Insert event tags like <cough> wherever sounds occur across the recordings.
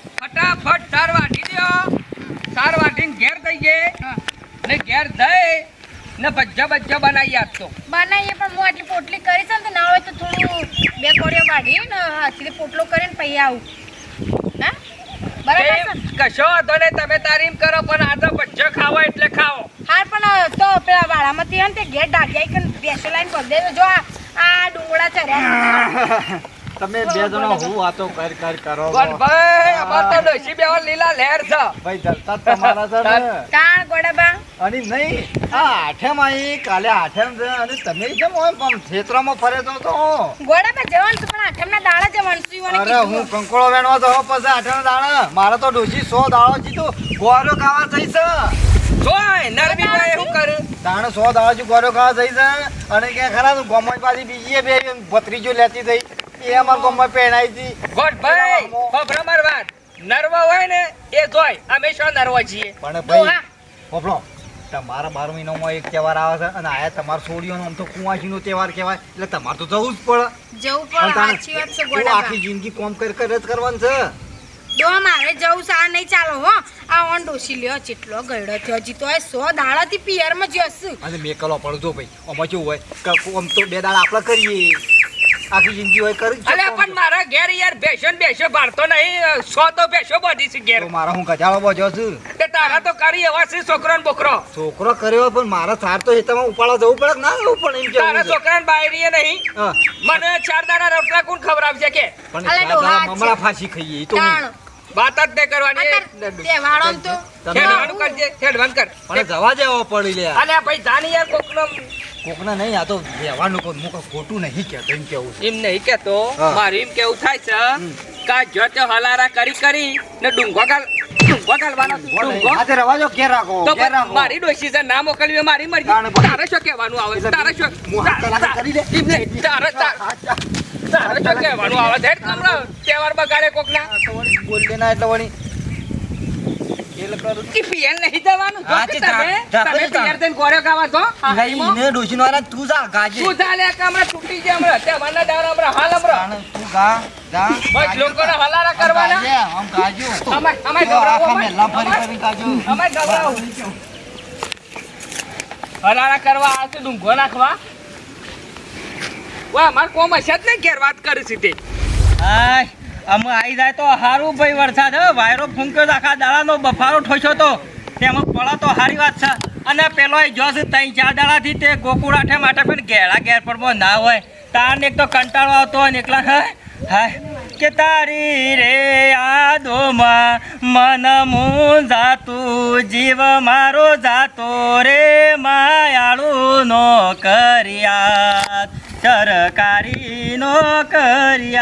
ફટાફટ સાર વાટી દો સાર વાટીને ઘેર દઈએ હા. ને ઘેર દઈ ને બજ્જા બજ્જા બનાવી આપતો બનાવીએ પણ હું આટલી પોટલી કરી છે ને તો ના હોય તો થોડું બે કોળીઓ વાઢી ને આટલી પોટલો કરીને પછી આવું. હા? બરાબર ને? કશો વાંધો નહીં તમે તારીમ કરો પણ આ તો બજ્જો ખાવો એટલે ખાવો હા પણ તો પેલા વાળામાંથી હે ને તે ઘેર ડાગ્યા કે બેસેલા લાઈન પગ દે જો આ આ ડુંગળા ચર્યા <laughs> તમે બે જણા હું વાતો કર કર કરો. પણ ભાઈ અમાર તો ડોશી બેવા લીલા લહેર છે. ભાઈ જલતા તમારા છે ને. કાણ ગોડાબા? અને નહીં આ આઠેમ આવી કાલે આઠે છે અને તમે કેમ આમ ક્ષેત્રમાં ફરે તો તો. ગોડાબા જવાનું પણ આઠમના દાડા જવાનું છું અરે હું કંકોળો વેણવા તો પછી આઠેમ દાણા મારે તો ડોશી સો દાડો તો ગોરો ખાવા થઈ છે. જોય નરબી ભાઈ શું કર? તાણ સો દાડા જી ગોરો ખાવા થઈ છે. અને કે ખરા તું ગોમજ પાછી બીજી એ બે ભત્રીજો લેતી થઈ. એ અમાર ગોમમાં પહેણાઈ હતી. ગોડ ભાઈ ખબર નર્વ હોય ને એ જોય. અમે શું નર્વ છીએ? પણ ભાઈ ડોહા. તમારા બાર મહિનામાં એક તહેવાર આવે છે અને આયા તમારા સોડિયોનો આમ તો કુંવાસીનો તહેવાર કહેવાય. એટલે તમારે તો જવું જ પડે. જવું સાચી વાત છે તું આખી જિંદગી કોમ કર કર જ કરવાનું છે. ડો મારે જવું સા આ નહીં ચાલો હો. આ ઓન ડોસી લ્યો ચેટલો ગયડો થયો હજી તો આ સો દાડાથી પિયરમાં જશું અને મેકલો પડજો ભાઈ આમાં કેવું હોય કે આમ તો બે દાડા આપણે કરીએ. આખી જિંદગી હોય કરી અલે પણ મારા ઘેર યાર બેસો ને બેસો ભારતો નહીં. સો તો બેસો બધી છે ઘેર. મારા હું ગજાળો બજો છું? તે તારા તો કરી એવા છે છોકરો ને બોકરો. છોકરો કર્યો પણ મારા સાર તો હેતામાં ઉપાડો જવું પડે ના જવું પણ એમ તારા કેવું છોકરા ને બાયરીએ નહીં મને ચાર દાડા રોટલા કોણ ખવડાવશે કે? પણ. મમરા ફાંસી ખાઈએ તો વાત જ નહીં કરવાની. તો. ખેડવાનું કરજે ખેડવાનું કર. પણ જવા જેવો પડી લે. અલ્યા ભાઈ જાની યાર કોકનો કોકના નહીં આ તો વ્યવહારનું કોઈ મુખ ખોટું નહીં કહેતો એમ કેવું એમ નહીં કહેતો. મારું એમ કેવું થાય છે કા જો તે હલારા કરી કરી ને ડુંગો ગાલ ડુંગો ગાલવાનો ડુંગો હાથે રવા જો રાખો તો ઘેર પણ રાખો. મારી ડોશી છે ના મોકલવી મારી મરજી. તારે શું કહેવાનું આવે એટલે તારે શું હું હાથ કલાકે કરી લે. એમ નહીં, તારે તારે તારે શું કહેવાનું આવે છે? હમણાં તહેવાર બગાડે કોકના. બોલ દેના એટલે વળી ઈ પિયલ નહીં જવાનું. જો કે તમે તમે પિયર થઈને ગોળ્યો ગાવા છો નહીં ને ડોશીનો તું જા ગાજે. તૂટી જાય હાલ તું ગા ગા બસ લોકોને હલારા કરવાના. ગાજો ગાજો. હલારા કરવા ડુંગો નાખવા. વાહ માર કોમ હશે જ ને ઘેર વાત કરી હાય. આમ આવી જાય તો સારું ભાઈ વરસાદ, હે? વાયરો ફૂંક્યો આખા દાડાનો બફારો ઠોસ્યો તો. તેમાં પડા તો સારી વાત છે. અને પેલો જોશ ત્રણ ચાર દાડાથી તે ગોકુળાઠે માટે પણ ઘેરા ઘેર પડમાં ના હોય. તારને એક તો કંટાળો આવતો હોય ને એકલા હાય હાય. કે તારી રે યાદોમાં મન જાતું, જીવ મારો જાતો રે માયાળુનો કર્યા સરકારી નોકરિયા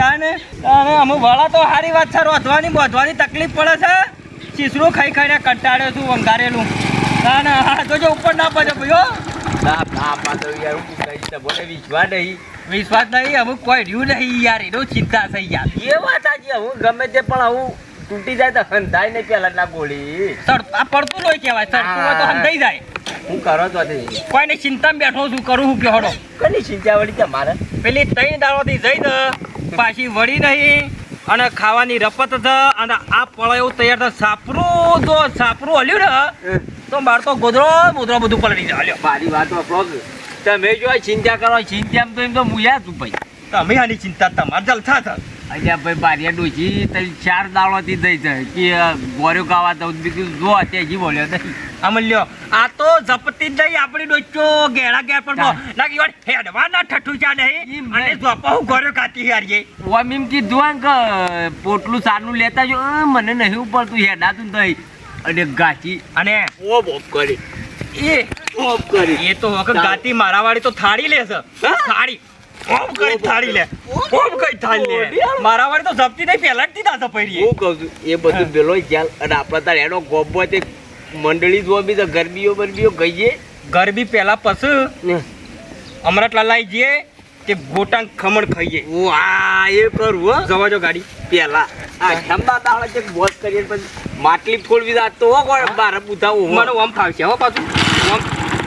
તાને તાને અમુક વળા તો સારી વાત છે રોધવાની બોધવાની તકલીફ પડે છે. ચીસરું ખાઈ ખાઈને કંટાળ્યો છું વંગારેલું. ના ના હા જોજો ઉપર ના પડે ભાઈઓ વિશ્વાસ નહીં. વિશ્વાસ નહીં અમુક કોઈ રહ્યું નહીં યાર એનો ચિંતા થઈ યાર. એ વાત આજે હું ગમે તે પણ હું તૂટી જાય તો હંધાય નહીં પેલા ના ગોળી સર આ પડતું લોહી કહેવાય સરતું હોય તો હંધાઈ જાય. હું કરો તો કોઈ કોઈને ચિંતામાં બેઠો છું કરું હું કે હડો. કની ચિંતા વળી તમારે પેલી ત્રણ દાડોથી જઈ પાછી વળી નહીં અને ખાવાની રપત છે અને આ પળો એવું તૈયાર થાય સાપરું જો સાપરું હલ્યું ને તો માર તો ગોધરો ગોદરો બધું પલટી જાય. હલ્યો. મારી વાત તમે જો ચિંતા કરો ચિંતા તો એમ તો મુયા છું ભાઈ. તમે આની ચિંતા તમારે જલસા છે અહીંયા ભાઈ બારિયા ડોસી તઈ ચાર દાડોથી દઈ જાય કે ગોર્યો ગાવા દઉં બીજું જો તે જી બોલ્યો નહીં. અમલ્યો આ તો જપતી જ નહીં આપણી ડોચો ઘેડા ઘેર પર નાખી વાર હેડવા ના ઠઠું ચા નહીં. અને. જોપા હું ગોર્યો કાતી હારીએ. ઓમ એમ કીધું ને કે પોટલું સારું લેતા જો. મને નહીં ઉપડતું હેડાતું નહીં અને ગાચી. અને ઓ બોપ કરી. એ ઓપ કરી. એ તો વખત ગાતી મારા વાળી તો થાળી લેશે થાળી. ઓમ કઈ થાળી લે? ઓમ કઈ થાળી લે? મારા વાળી તો જપતી નહીં પહેલા જ દીધા પડી હું કહું છું એ બધું પેલો ચાલ અને આપણે તાર એનો ગોબો તે મંડળી જોબી તો ગરબીઓ બરબીઓ ગઈએ. ગરબી પહેલા પશુ ને. અમરટ લલાઈ જઈએ તે ગોટાંગ ખમણ ખાઈએ. હું આ એ કરું હો. જવા જો ગાડી. પેલા આ ઠંડા તાળા તે બોસ કરીએ પછી માટલી ફોડવી દા તો કોઈ બાર પૂછાવું મને હું ઓમ ફાવશે હો પાછું. ઓમ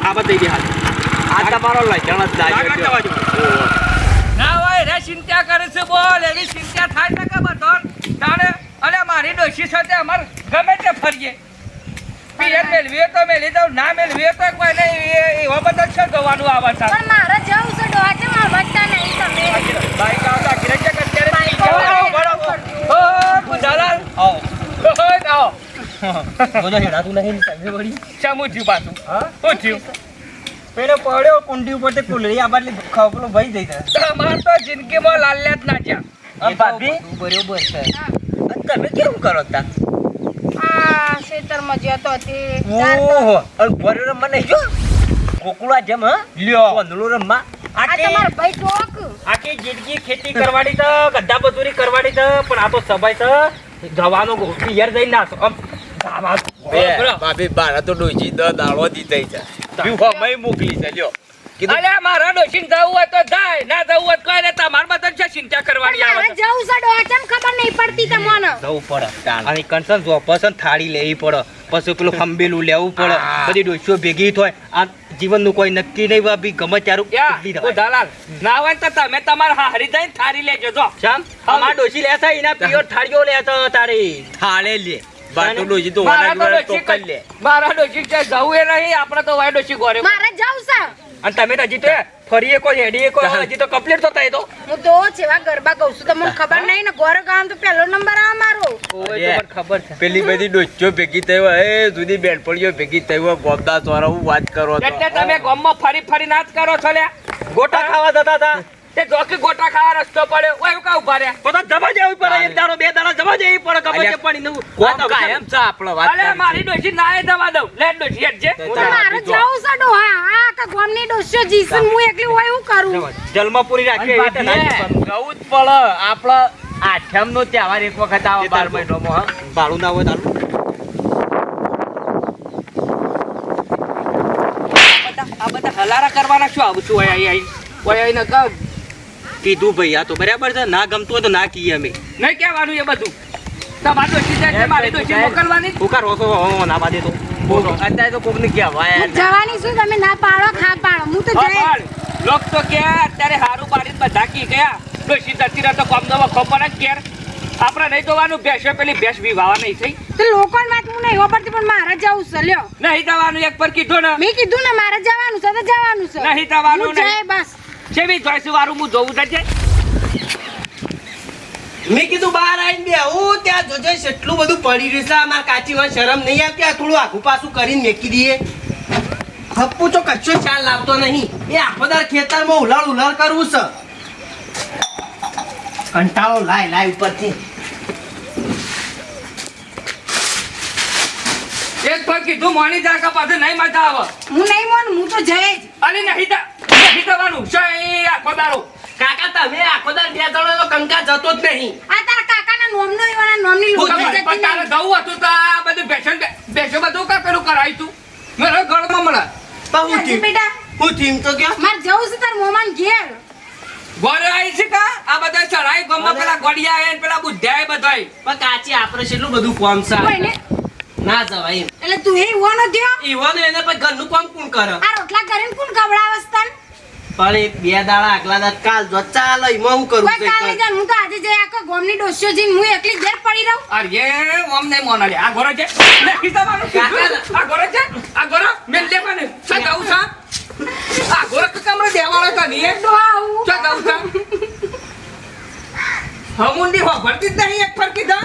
આ બધા દે હાલ. આ તમારો લક્ષણ જ આગળ જવા દાજો ના હોય રે ચિંતા કરે છે બોલ એવી ચિંતા થાય છે કે બધો ડોશી સાથે અમાર ગમે તે ફરીએ પિયર મેળવીએ તો મેળવી દઉં ના મેળવીએ તો કોઈ નહીં એ- એવા બધા છે ગવાનું આવે છે પણ મારે જવું છે ડોહા માં આવડતા નહીં તમે બાઈક આવતા છે કે અત્યારે બાઈક જવાનું બરાબર. ઓ, ગુંજાલાલ. આવો આવો. <laughs> બોલો હેડાતું નહીં સમજે શાનું થયું પાછું? શું થયું? પેલો પડ્યો કુંડી ઉપર તે કુલરી આ બાટલી ખપલો ભઈ જઈ જાય તમાર તો જિંદગીમાં લાલ્યા જ ના જ્યાં. ભાભી? બરોબર છે. તમે કેવું કરો તા? આ ખેતરમાં જતો તે ઓહો રમવા નહીં જો? કોકુડા જેમ હા? લ્યો. કોંદળું રમવા. આ ભાઈ ટોક આખી જિંદગી ખેતી કરવાની તો ગધા મજૂરી કરવાની તો પણ આ તો સભાઈ તો જવાનો પિયર જઈ ના બરાબર. ભાભી બારા તો ડોજી દ દાળો દીધી છે તું હમય મોકલી છે લ્યો. કીધું અલ્યા મારા ડોશીને જવું હોય તો જાય ના જવું હોય તો કોઈ નહીં. તમારે બધા છે ચિંતા કરવાની આવે મારે. જવું છે ડોહા કેમ ખબર નહીં પડતી તમને? જવું પડે. અને કંસન જો પસંદ થાળી લેવી પડે. પછી પેલું ખંભેલું લેવું પડે. બધી ડોસીઓ ભેગી થાય આ જીવનનું કોઈ નક્કી નહીં ભાભી ગમે ત્યારું ઓ દલાલ, ના હોય તો તમે તમારા હારી જઈને થારી લેજો જો. શામ અમાર ડોશી લેતા એના પિયોર થાળીઓ લેતા તારી. થાળે લે. બાટો ડોજી તો વાના તો જોડે લે. મારા ડોશી છે જવું એ નહીં આપણે તો વાય ડોશી ગોરે મારે જવું છે. અને તમે તો હજી ફરીએ કોઈ હેડીએ કોઈ હજી તો કમ્પ્લીટ થતા એ તો. હું તો જેવા ગરબા ગાઉં છું. તમને ખબર નહીં ને ગોરે ગામ તો પહેલો નંબર આ મારો. ઓય તો ખબર છે. પેલી બધી ડોચીઓ ભેગી થઈ હોય એ જુદી બેનપણીઓ ભેગી થઈ હોય ગોમદાસ વાળા હું વાત કરો એટલે તમે ગામમાં ફરી ફરી નાચ કરો છો લ્યા. ગોટા ખાવા જતા હતા. તે ગોટા ખાવા રસ્તો પડે ઓય એવું કા ઊભા જવા પડે એક દાડો બે દાડો જમા જેવી પડે ખબર છે પાણી નું કોમ કાયમ છે આપણો વાત અલે મારી ડોશી ના દવા દઉં. લે ડોશી હેડજે તો તો મારે જવું છે ડોહા. આ આખા ગામની ડોસીઓ જીસન હું એકલી હોય કરું? રાખી ના જીવવાનું. પડે. આપડે આઠમ નો તહેવાર એક વખત આવે બાર મહિનામાં હા? ભાડું ના હોય તારું? આ બધા આ બધા હલારા કરવાના શું આવું છું? અહીંયા આઈ આઈ ઓય આઈને કહું. કીધું ભાઈ આ તો બરાબર છે. ના ગમતું હોય તો ના કહીએ અમે. નહીં કહેવાનું એ બધું. તમારી ડોશી જાય છે, મારી ડોશી મોકલવાની હું કા ના પાડે તો. અત્યારે તો કોક કહેવાય જવાની છું તમે ના પાડો ખા પાડો. હું તો જઈ પણ લોક તો કે અત્યારે હારું પાડીને બધા કી ગયા. ડોશી જતી તો કોમ દવા ખબર જ ઘેર. આપણે નહીં જોવાનું ભેંસો પેલી ભેંસ વિવાવા નહીં થઈ. તો લોકોની વાત હું નહીં વાપરતી પણ મારે જવું છે. લ્યો. નહીં જવાનું એક પર કીધું ને. મેં કીધું ને મારે જવાનું છે તો જવાનું છે. નહીં જવાનું નહીં. બસ. જેવી ચોઈસ વાળું હું જોવું જ. મેં કીધું બહાર આવીને બેહું ત્યાં જોજે એટલું બધું પડી રહ્યું છે અમાર હોય શરમ નહીં આવતી આ થોડું આખું પાછું કરીને મેકી દઈએ. હપ્પુ તો કચ્છો ચાલ લાવતો નહીં. એ આખો ખેતરમાં ઉલાળ ઉલાળ કરવું છે. કંટાળો લાય લાય ઉપરથી. એક પણ કીધું મોની જા પાસે નહીં મજા આવે હું નહીં મોન હું તો જઈશ. અને નહીં જા- નહીં થવાનું છે આખો દાડો. કાકા તમે આખો દાર બે જણો કંકા જતો જ નહીં. આ તારા કાકાના નોમનો એવાના નોમની લુકા જતી નહીં તારે. જવું હતું તો આ બધું ભેંસો ભેંસો બધું કા પેલું કરાયું તું? મારા ગળમાં મળે. પણ હું જાજે બેટા. હું ટીમ તો કે માર જવું છે તાર મોમાન ઘેર. ગોળે આવી છે કા? આ બધા ચડાઈ ગમમાં પેલા ગોડિયા એ પેલા બુદ્ધ્યા આયા બધાય. પણ કાચી આપણે એટલું બધું કોમ છે. ના. જવાય એટલે તું એ વાનો થયો? ઈવોનું એને પછી ઘરનું કોમ કોણ કરે? આ રોટલા કરીને કોણ ખવડાવસ તન? પણ બે દાડા આગલા દાડા કાલ જો ચાલ એમાં હું કરું કોઈ કાલે જાન હું તો આજે જઈ આખો ગામની ડોસ્યો જઈને હું એકલી ઘેર પડી રહું. અરે ઓમ નહીં મોન આ છે. આ છે. આ મને. શું કહું છું? આ ગોરો કે કમરે દેવાળો તો નહીં તો આવું. શું કહું છું? હમુંડી હો ભરતી જ નહીં એક ફરકી દા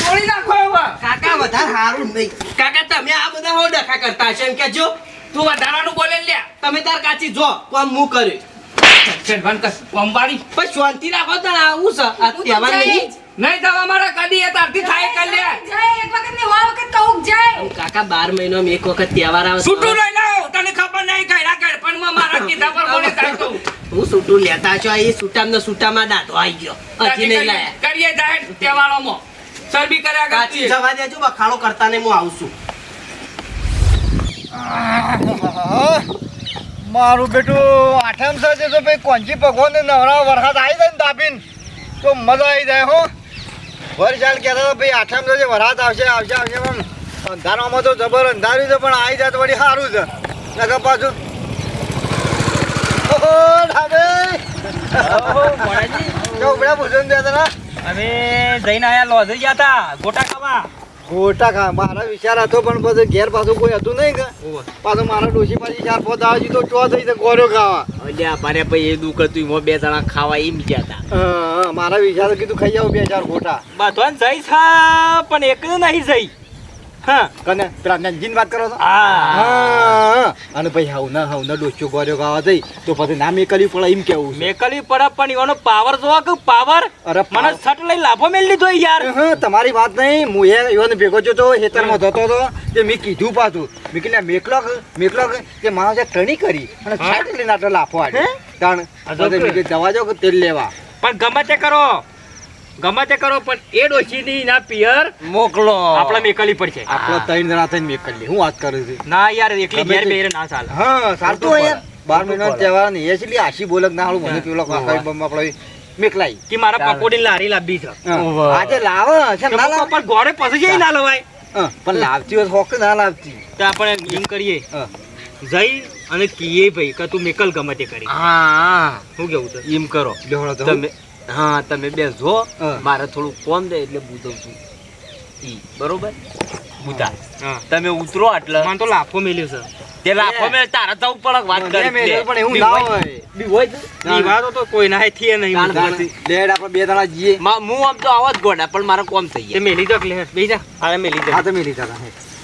તોડી નાખો કાકા વધારે સારું નહીં. કાકા તમે આ બધા હો ડખા કરતા હશે એમ કેજો તું વધારાનું બોલે લ્યા. તમે તાર કાચી જો કોમ હું કર્યું. બંધ કર. કોમવાળી પણ શાંતિ રાખો તાર આવું છે આ તહેવાર નહીં. નહીં જવા મારા કદી એ તારથી થાય કર લે જાય એક વખત ને વા વખત કહું જાય કાકા બાર મહિનામાં એક વખત તહેવાર આવે છૂટું લઈ લાવ તને ખબર નહીં કઈડા કઈ પણ માં મારા કીધા પર બોલે કાઢ હું છૂટું લેતા છો એ છૂટામાં ને છૂટામાં દાંતો આવી ગયો. હજી નહીં લાયા. કરીએ જાય તહેવારોમાં. સરબી કર્યા કાચી કરતી જવા દેજો બખાડો કરતા ને હું આવું છું. મારું બેટું આઠમ સાજે તો ભાઈ કોંજી ભગવાન નવરા વરસાદ આવી જાય ને દાબીન તો મજા આવી જાય હો. વરસાદ કહેતા હતા, ભાઈ આઠમ સાજે વરસાદ આવશે આવશે આવશે. પણ અંધારામાં તો જબર અંધાર્યું છે, પણ આવી જાય તો વળી સારું છે. નકર પાછું હવે જઈને આયા લોધી ગયા હતા, ગોટા ખાવા. ગોટા ખા. મારા વિચાર હતો પણ પછી ઘેર પાછું કોઈ હતું નહીં કે. પાછું મારા ડોશી પાછી ચાર પોત આવે તો ચો થઈ તો ગોળ્યો ખાવા. અલ્યા મારે ભાઈ એ દુઃખ હતું એમાં બે જણા ખાવા એમ ગયા હતા. મારા વિચાર કીધું ખાઈ આવું બે ચાર ગોટા. બધો જઈ છે પણ એક નહીં જઈ. હા કને પેલા નંજીન વાત કરો છો? હા. હા. અને ભાઈ હાઉના હાઉના ડોસ્યો ગોર્યો ગાવા જઈ તો પછી ના મેકલી પડે એમ કેવું મેકલી પડે પણ એનો પાવર જોવા કે પાવર અરે મને છટ લઈ લાભો મેળ લીધો યાર. હા તમારી વાત નહીં. હું એ યોને ભેગો છો તો હેતરમાં જતો હતો તે મેં કીધું પાછું. મેં કીધું મેકલો મેકલો કે તે માણસ ટણી કરી અને છટ લઈને આટલો લાફો આડે કારણ તો જવા જાઓ તેલ લેવા. પણ ગમે તે કરો. ગમે તે કરો પણ એ ડોશીની ના પિયર મોકલો. આપણે મેકલી પડશે આપણે ત્રણ જણા થઈને મેકલી. હું વાત કરું છું? ના યાર એકલી ઘેર બેર ના ચાલે. હા સારું યાર બાર મહિના તહેવાર ને એ આશી બોલક ના હાલું મને પેલો કાકાઈ બમ આપણે મેકલાઈ. કે મારા પકોડી લારી લાંબી છે. આજે લાવો છે ના લાવ? પણ ઘોડે પછી જઈ ના લવાય. પણ લાવતી હોય હોક ના લાવતી. તો આપણે એમ કરીએ. જઈ અને કીએ ભાઈ કે તું મેકલ ગમે તે કરી. હા. શું કેવું છે? એમ કરો. તમે હા તમે બે જો મારે થોડું કોમ દે એટલે બુધવ છું ઈ બરોબર? બુધા. તમે ઉતરો એટલે. મને તો લાફો મેલ્યો છે. તે લાફો મેલ તારા જવું પડે વાત કરી પણ એવું ના હોય. બી હોય? વાતો તો કોઈ ના થઈએ નહીં. બધા. લેડ આપણે બે દાડા જઈએ હું આમ તો આવા જ ગોડા પણ મારે કોમ થઈ ગયા. મેલી તો લે બેસી જા. હા મેલી જા હા તો મેલી જા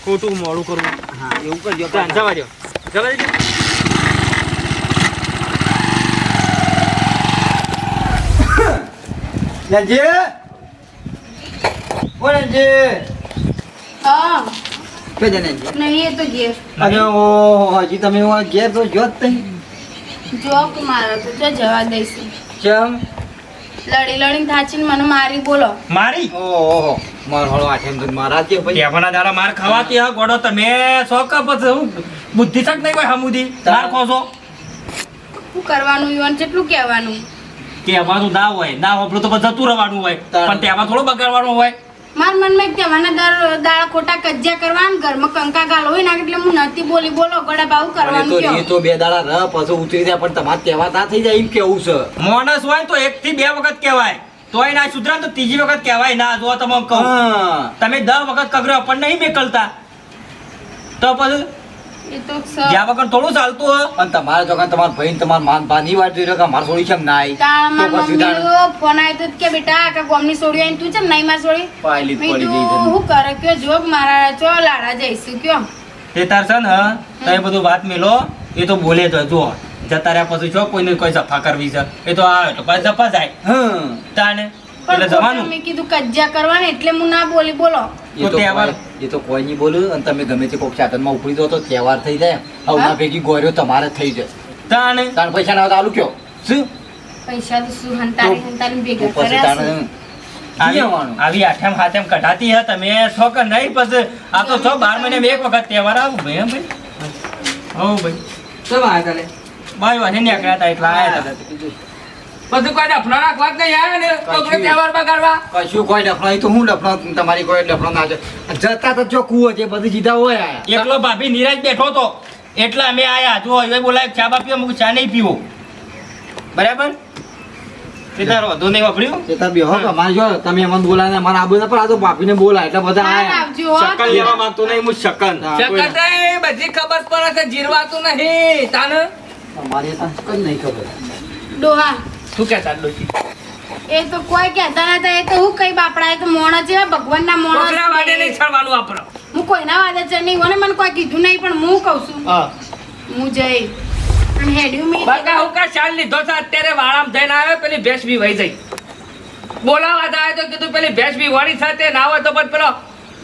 ખોટું મોડું કરવું હા એવું કરજો. જવા દો જવા દેજો નંજી ઓ નંજી હા. કે નંજી નહીં એ તો ઘેર. અને ઓ હજી તમે ઓ ઘેર તો જો જ નહીં જોક મારો તો જો જવા દઈશું. ચમ? લડી લડીને થાચીને મને મારી બોલો. મારી? ઓહો મારો હળો આઠમ તો મારા છે ભાઈ ટેવાના દારા માર ખવાતી હા ગોડો તમે શોખ પછી હું? બુદ્ધિ તક નહીં કોઈ હમુદી? માર ખોશો. શું કરવાનું યુવાન કેટલું કહેવાનું? કહેવાનું ના હોય ના હોપલું તો જતું રહેવાનું હોય. પણ તેમાં થોડું બગાડવાનું હોય. મારા મનમાં એક કહેવાના દર દાડા ખોટા કજ્જા કરવાના ઘરમાં કંકા ગાલ હોય ના એટલે હું નથી બોલી બોલો ગળા તો કરવાનું એ તો બે દાડા રહ પછી ઉતરી જાય પણ તમારે કહેવા ના થઈ જાય એમ કેવું છે? માણસ હોય તો એક થી બે વખત કહેવાય. તોય ના સુધરા તો ત્રીજી વખત કહેવાય. ના જો તમે કહો. તમે દર વખત કગરો પણ નહીં મેકલતા. તો પછી તો જ્યાં વગર થોડું ચાલતું હોય. અને તમારા જોકા તમારા ભાઈ તમારા માન પાની વાત જોઈ કે મારા છોડી છે ના આવી તાણ તો મારા પછી તાણ મમ્મીનો ફોન આવ્યો તો કે બેટા આ ગોમની સોડી આવીને તું ચમ નહીં માં સોડી પાયલી પડી ગઈ હું કરે કયો જોગ મારા ચો લાડા જઈશું કયો? તે તાર છે ને તમે બધું વાત મેલો એ તો બોલે તો જો જતા રહ્યા પછી જો કોઈને કોઈ સફા કરવી છે એ તો આવે તો પાછા સફા જાય. હા તાને એટલે જવાનું. મેં કીધું કજ્જા કરવાને એટલે હું ના બોલી બોલો. તો તો તહેવાર- એ તો કોઈ નહીં બોલું. અને તમે ગમે તે કોઈક સાધનમાં ઉપડી દો તો તહેવાર થઈ જાય. હવે ભેગી ગોર્યો તમારે થઈ જાય. તાણે? તાણ પૈસા ના આલુ કયો? શું? પૈસા તો શું હંતારી હંતારી ભેગા કર્યા છે. આવી. આઠમ હાથેમ કઢાતી હે તમે છો કે નહીં? પછી આ તો છો બાર મહિને એક વખત તહેવાર આવું ભાઈ હે ભાઈ? હો ભાઈ. શું વાત ભાઈ વાને નીકળ્યા હતા એટલા આયા હતા બધું કોઈ ડફનો નાખવા જ નહીં આવે ને. કોકનો તહેવાર બગાડવા. કશું કોઈ ડફણા તો હું ડફણા તમારી કોઈ ડફણા ના છે. જતા તો જો કુવો છે બધું જીધા હોય એકલો ભાભી નિરાજ બેઠો તો એટલે અમે આયા. જો હવે બોલાય ચા બા પીવો ચા નહીં પીવો. બરાબર? તે તારો નહીં વાપર્યું? તે બેહો કે મારે જો તમે એમાં બોલાય અમારે મારા આબુ ને પણ આ તો બાપીને બોલાય. એટલે બધા આયા. આવજો લેવા માંગતો નહીં હું. શકતાઈ બધી ખબર પડે છે જીરવાતું નહીં. તાને? નહીં ખબર. ડોહા શું કહેતા ડોશી એ તો કોઈ કહેતા નતા એ તો હું કઈ બાપડા એ તો મોણ છે ભગવાનના મોણા કોકના વાડે નહીં છળવાનું આપણો હું કોઈના વાદે છે નહીં મને મને કોઈ કીધું નહીં પણ હું કહું છું. હા. હું જઈ. અને હેડ્યું મી. બકા હું કા શાલ લીધો છે અત્યારે વાળામ જઈને આવે પેલી ભેંસ બી વહી જઈ બોલાવા તો કીધું પેલી ભેંસ બી વાળી સાથે તે ના હોય તો પછી પેલો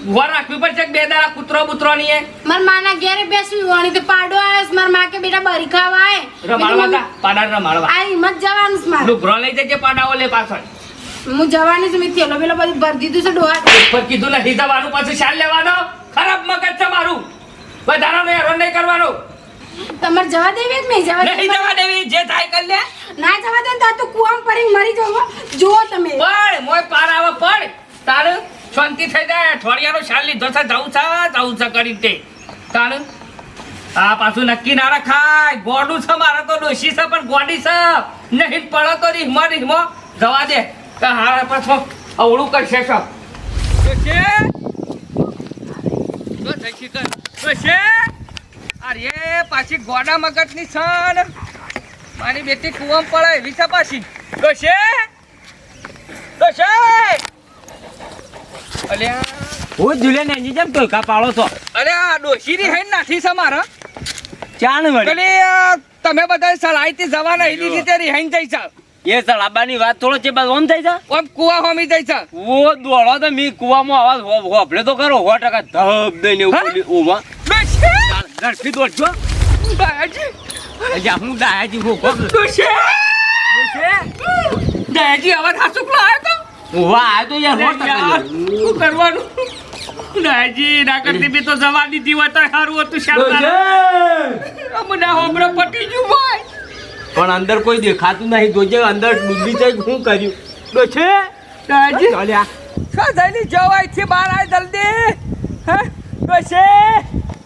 વર રાખવી પડશે બે દાડા કૂતરો બુતરો ની માર માના ઘેરે બેસવી વણી તો પાડો આવે માર મા કે બેટા બરી ખાવા આવે. રમાડવા તા પાડા રમાડવા. આ હિંમત જવાનું છે માર. લુગરો લઈ જજે પાડાઓ લે પાછળ. હું જવાની છું મેં થેલો બેલો બધું ભરી દીધું છે ડોહા. ઉપર કીધું નથી જવાનું પાછું શાલ લેવાનો? ખરાબ મગજ છે મારું. વધારાનો એરો નહીં કરવાનું. તમારે જવા દેવી જ નહીં જવા નહીં જવા દેવી જે થાય કરી લે. ના જવા દે તો તું કુવામ પડી મરી જવો. જુઓ તમે. પડ મોય પાર આવે પડ તાર શાંતિ થઈ જાય. અઠવાડિયાનો શાલ લીધો છે. જવું છે જવું છે કરી તે. કારણ આ પાછું નક્કી ના રખાય. ગોડું છે, મારે તો ડોશી છે, પણ ગોડી છે. નહીં, પડે તો રીહમો રીહમો. જવા દે. હારા પાછો અવળું કરશે છો અરે, પાછી ગોડા મગજની છન મારી બેટી કુવામ પડે એવી છે પાછી. ડોશી? ડોશી? અલ્યા હું જુલે ને જેમ ટોલકા પાડો છો. અરે આ ડોશીની હેન નાથી છે મારા. ચાન વળી. તમે બધા સલાઈતી જવા નહીં દીધી તે રિહાઈન જઈ છે એ સલાબાની વાત થોડો છે બસ ઓમ થઈ જા. ઓમ કુવા હોમી જઈ છે ઓ દોડો તો મી કુવામાં આવાજ હો- હોભળે તો કરો 100 ટકા ધબ દઈને ને? બોલી ઓમાં ડોશી! ઝડપી દોડજો. દાયાજી! અજા હું ડાયાજી હું ખબર ડોશી! દાયાજી અવાજ હાસુક લાયો તો. ઊભા આ તો યાર શું કરવાનું? દાયાજી ના કરતી બી તો જવા દીધી હોય તો સારું હતું શાંતા અમને હોમરો પટી ગયું ભાઈ પણ અંદર કોઈ દેખાતું નહીં. જોજે અંદર ડૂબી જાય શું કર્યું? ડોછે દાયાજી ચાલ્યા સાધાની જવાય છે બહાર આય જલ્દી. હે? છે.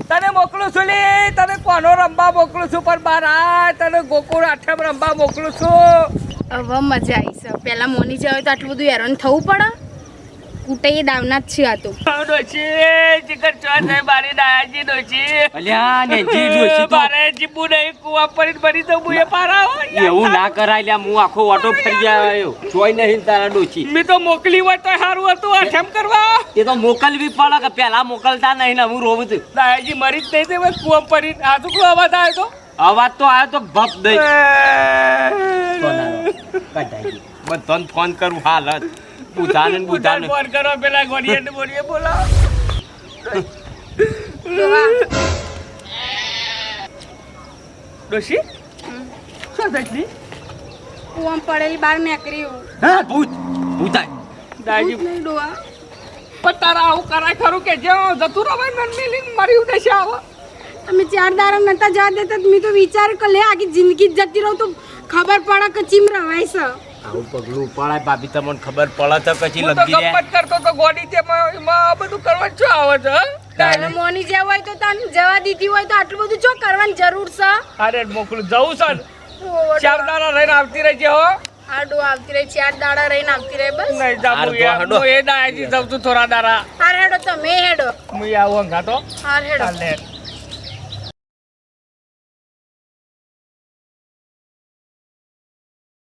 તને મોકલું છું લે. તને કોનો રંબા મોકલું છું પણ બહાર આ તને ગોકુળ આઠમ રંબા મોકલું છું. હવે મજા આવી છે. પહેલા મોની જાય તો આટલું બધું હેરાન થવું પડે. કુટે એ દાવના જ છે આ તો. ડોશી ચિકન ચોર મારી દાયાજી ડોશી. અલ્યા નેજી ડોશી મારે જીબુ નહીં કુવા પડીને મરી તો હું એ પારા હોય. એવું ના કરાય લ્યા હું આખો ઓટો ફરી આવ્યો. જોઈ નહીં તારા ડોશી. મેં તો મોકલી હોય તો સારું હતું આઠમ કરવા? એ તો મોકલવી પડે કે પેલા મોકલતા નહીં ને હું રોવું છું. દાયાજી મરી જ નહીં કુવા પડીને આ તો કુવા અવાજ આવ્યો તો? અવાજ તો આવ્યો તો ભપ દઈ. બધાને ફોન કરું હાલ જ બુધાને ને બુધાને ફોન કરો પેલા ગોડીએ ને બોલીએ બોલો. ડોશી? શું થતી કુવામ પડેલી બાર નીકળી હું. ભૂત. ભૂતાય દાજી. નહીં ડોવા પણ તારા આવું કરાય ખરું કે જે જતું રહે મન મિલી મર્યું ઉડે આવો. તમે ચાર દારા નતા જવા દેતા મેં તો વિચાર કે લે આખી જિંદગી જ જતી રહું તો ખબર પડે કે ચીમ રવાય છે. આવું પગલું ઉપાડાય ભાભી તમને ખબર પડે તો પછી લગી જાય. ગપ્પત કરતો તો ગોડી તે માં આ બધું કરવા શું આવે છે તારે મોની જેવું હોય તો તને જવા દીધી હોય તો આટલું બધું ચો કરવાની જરૂર છે? અરે મોકલું જવું છે ચાર દાડા રહીને આવતી રહેજે હો. આડો આવતી રહી ચાર દાડા રહીને આવતી રહી બસ. નહીં જાવું હેડો. એ દાયાજી છું થોડા દાડા હાર હેડો તમે હેડો. હું આવું અંગાતો હાર હેડો.